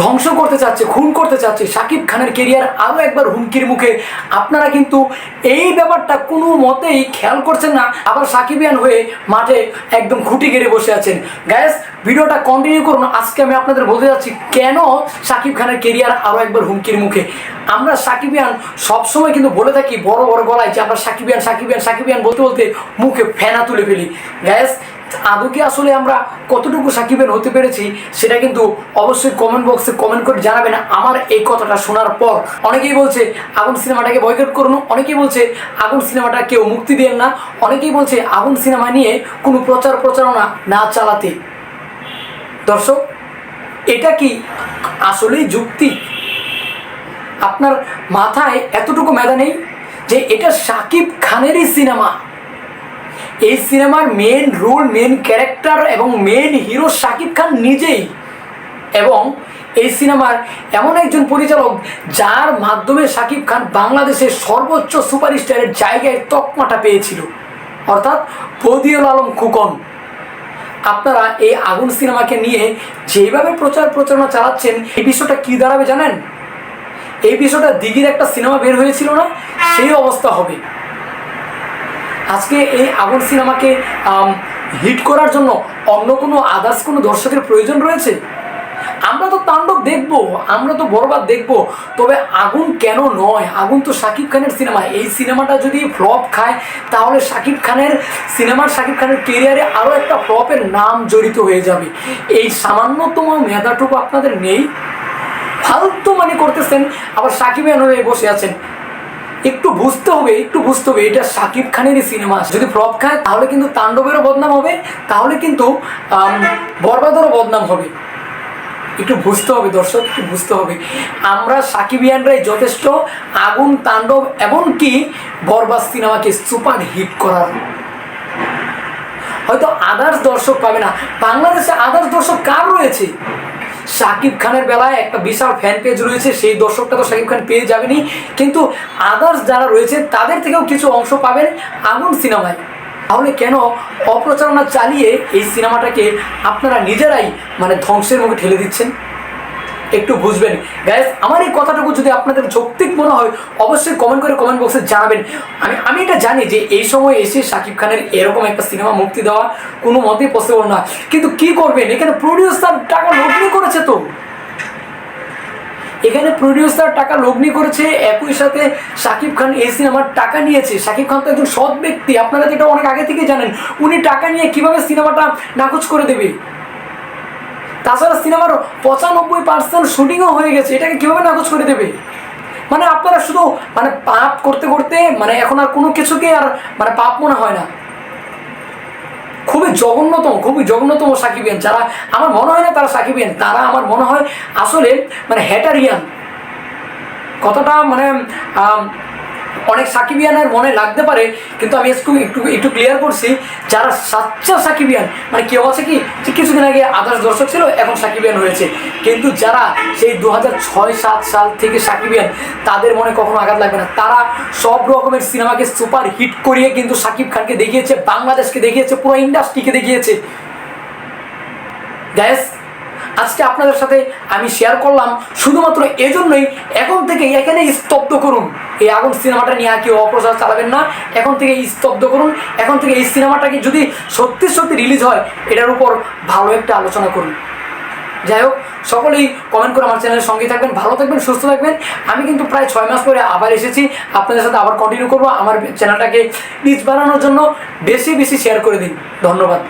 ধ্বংস করতে চাচ্ছে, খুন করতে চাচ্ছে শাকিব খানের কেরিয়ার আরও একবার হুমকির মুখে। আপনারা কিন্তু এই ব্যাপারটা কোনো মতেই খেয়াল করছেন না, আবার সাকিবিয়ান হয়ে মাঠে একদম খুঁটি গেড়ে বসে আছেন। গ্যাস ভিডিওটা কন্টিনিউ করুন। আজকে আমি আপনাদের বলতে যাচ্ছি, কেন সাকিব খানের কেরিয়ার আরও একবার হুমকির মুখে? আমরা সাকিবিয়ান সবসময় কিন্তু বলে থাকি বড় বড় গলায় যে আমরা সাকিবিয়ান সাকিবিয়ান সাকিবিয়ান বলতে বলতে মুখে ফেনা তুলে ফেলি। গ্যাস আদৌ কি আসলে আমরা কতটুকু সাকিবেন হতে পেরেছি, সেটা কিন্তু অবশ্যই কমেন্ট বক্সে কমেন্ট করে জানাবেন। আমার এই কথাটা শোনার পর অনেকেই বলছে, আগুন সিনেমাটাকে বয়কট করুন। অনেকেই বলছে, আগুন সিনেমাটা কেউ মুক্তি দেন না। অনেকেই বলছে, আগুন সিনেমা নিয়ে কোনো প্রচার প্রচারণা না চালাতে। দর্শক, এটা কি আসলেই যুক্তি? আপনার মাথায় এতটুকু মেধা নেই যে এটা সাকিব খানেরই সিনেমা? এই সিনেমার মেন রোল মেন ক্যারেক্টার এবং মেন হিরো শাকিব খান নিজেই। এবং এই সিনেমার এমন একজন পরিচালক যার মাধ্যমে শাকিব খান বাংলাদেশের সর্বোচ্চ সুপারস্টারের জায়গায় তকমাটা পেয়েছিল। অর্থাৎ বদিউল আলম খুকন। আপনারা এই আগুন সিনেমাকে নিয়ে যেভাবে প্রচার প্রচারণা চালাচ্ছেন, এই বিষয়টা কী দাঁড়াবে জানেন? এই বিষয়টা দিঘির একটা সিনেমা বের হয়েছিল না? সেই অবস্থা হবে। আজকে এই আগুন সিনেমাকে হিট করার জন্য অন্য কোনো আদার্স কোনো দর্শকের প্রয়োজন রয়েছে? আমরা তো তাণ্ডব দেখব, আমরা তো বরবাদ দেখব, তবে আগুন কেন নয়? আগুন তো শাকিব খানের সিনেমা। এই সিনেমাটা যদি ফ্লপ খায়, তাহলে শাকিব খানের সিনেমার শাকিব খানের কেরিয়ারে আরও একটা ফ্লপের নাম জড়িত হয়ে যাবে। এই সামান্যতম মেধাটুকু আপনাদের নেই? ফালতু মানে করতেছেন, আবার সাকিব হয়ে বসে আছেন। একটু বুঝতে হবে, একটু বুঝতে হবে। এটা সাকিব খানেরই সিনেমা। যদি ফ্লপ খায় তাহলে কিন্তু তাণ্ডবেরও বদনাম হবে, তাহলে কিন্তু বরবাদেরও বদনাম হবে। একটু বুঝতে হবে, দর্শক, একটু বুঝতে হবে। আমরা সাকিবিয়ানরাই যথেষ্ট, আগুন, তাণ্ডব, এমনকি বরবাদ সিনেমাকে সুপার হিট করার। হয়তো আদার্স দর্শক পাবে না। বাংলাদেশে আদার্স দর্শক কার রয়েছে? শাকিব খানের বেলায় একটা বিশাল ফ্যান পেজ রয়েছে, সেই দর্শকটা তো শাকিব খান পেয়ে যাবেনি কিন্তু আদার্স যারা রয়েছে তাদের থেকেও কিছু অংশ পাবেন আগুন সিনেমায়। তাহলে কেন অপ্রচারণা চালিয়ে এই সিনেমাটাকে আপনারা নিজেরাই মানে ধ্বংসের মুখে ঠেলে দিচ্ছেন? একটু বুঝবেন। গ্যাস আমার এই কথাটুকু যদি আপনাদের যৌক্তিক মনে হয়, অবশ্যই কমেন্ট করে কমেন্ট বক্সে জানাবেন। আমি আমি এটা জানি যে এই সময় এসে শাকিব খানের এরকম একটা সিনেমা মুক্তি দেওয়া কোনো মতেই পসিবল না কিন্তু কি করবেন? এখানে প্রডিউসার টাকা লগ্নি করেছে তো। এখানে প্রডিউসার টাকা লগ্নি করেছে, একই সাথে শাকিব খান এই সিনেমার টাকা নিয়েছে। শাকিব খান তো একজন সৎ ব্যক্তি। আপনারা যেটা অনেক আগে থেকে জানেন, উনি টাকা নিয়ে কীভাবে সিনেমাটা নাকচ করে দেবে? তাছাড়া সিনেমার পঁচানব্বই পার্সেন্ট শুটিংও হয়ে গেছে, এটাকে কীভাবে নাকচ করে দেবে? মানে আপনারা শুধু মানে পাপ করতে করতে মানে এখন আর কোনো কিছুকে আর মানে পাপ মনে হয় না। খুবই জঘন্যতম খুবই জঘন্যতম সাকিবিয়ান যারা, আমার মনে হয় না তারা সাকিবিয়ান তারা আমার মনে হয় আসলে মানে হ্যাটারিয়ান কতটা মানে অনেক সাকিবিয়ানের মনে লাগতে পারে, কিন্তু আমি একটু একটু একটু ক্লিয়ার করছি, যারা সাচ্চা সাকিবিয়ান মানে কেউ আছে কি? যে কিছুদিন আগে আদার্স দর্শক ছিল, এখন সাকিবিয়ান হয়েছে। কিন্তু যারা সেই দু ছয়, সাত সাল থেকে সাকিবিয়ান তাদের মনে কখনো আঘাত লাগবে না। তারা সব রকমের সিনেমাকে সুপার হিট করিয়ে কিন্তু সাকিব খানকে দেখিয়েছে, বাংলাদেশকে দেখিয়েছে, পুরো ইন্ডাস্ট্রিকে দেখিয়েছে। গ্যাস আজকে আপনাদের সাথে আমি শেয়ার করলাম, শুধুমাত্র এজন্যই এখন থেকে এখানে স্তব্ধ করুন। এই আগুন সিনেমাটা নিয়ে কেউ অপ্রচার চালাবেন না, এখন থেকে স্তব্ধ করুন। এখন থেকে এই সিনেমাটাকে যদি সত্যি সত্যি রিলিজ হয়, এটার উপর ভালো একটা আলোচনা করুন। যাই হোক, সকলেই কমেন্ট করে আমার চ্যানেলের সঙ্গে থাকবেন, ভালো থাকবেন, সুস্থ থাকবেন। আমি কিন্তু প্রায় ছয় মাস পরে আবার এসেছি, আপনাদের সাথে আবার কন্টিনিউ করব। আমার চ্যানেলটাকে রিচ বাড়ানোর জন্য বেশি বেশি শেয়ার করে দিন। ধন্যবাদ।